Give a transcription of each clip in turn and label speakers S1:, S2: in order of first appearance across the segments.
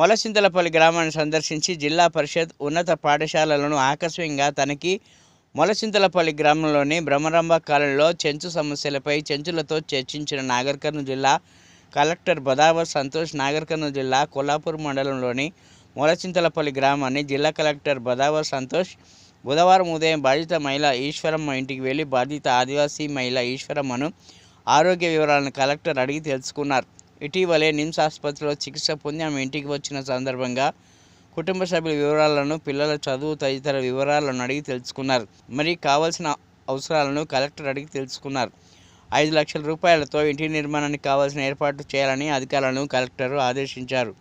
S1: మొలసింతలపల్లి గ్రామాన్ని సందర్శించి జిల్లా పరిషత్ ఉన్నత పాఠశాలలను ఆకస్మికంగా తనిఖీ మొలసింతలపల్లి గ్రామంలోని బ్రహ్మరంభ కాలనీలో చెంచు సమస్యలపై చెంచులతో చర్చించిన నాగర్ కర్నూలు జిల్లా కలెక్టర్ బదావర్ సంతోష్ నాగర్ కర్నూలు జిల్లా కొల్లాపూర్ మండలంలోని మొలచింతలపల్లి గ్రామాన్ని జిల్లా కలెక్టర్ బదావర్ సంతోష్ బుధవారం ఉదయం బాధిత మహిళ ఈశ్వరమ్మ ఇంటికి వెళ్ళి బాధిత ఆదివాసీ మహిళ ఈశ్వరమ్మను ఆరోగ్య వివరాలను కలెక్టర్ అడిగి తెలుసుకున్నారు. ఇటీవలే నిమ్స్ ఆసుపత్రిలో చికిత్స పొంది ఆమె ఇంటికి వచ్చిన సందర్భంగా కుటుంబ సభ్యుల వివరాలను పిల్లల చదువు తదితర వివరాలను అడిగి తెలుసుకున్నారు. మరి కావాల్సిన అవసరాలను కలెక్టర్ అడిగి తెలుసుకున్నారు. ఐదు లక్షల రూపాయలతో ఇంటి నిర్మాణానికి కావాల్సిన ఏర్పాట్లు చేయాలని అధికారులను కలెక్టర్ ఆదేశించారు.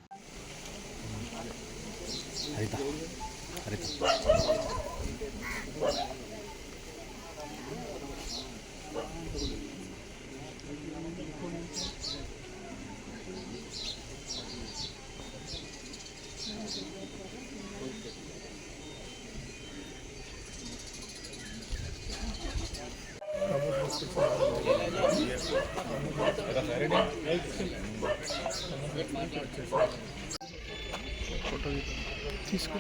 S2: తీసుకో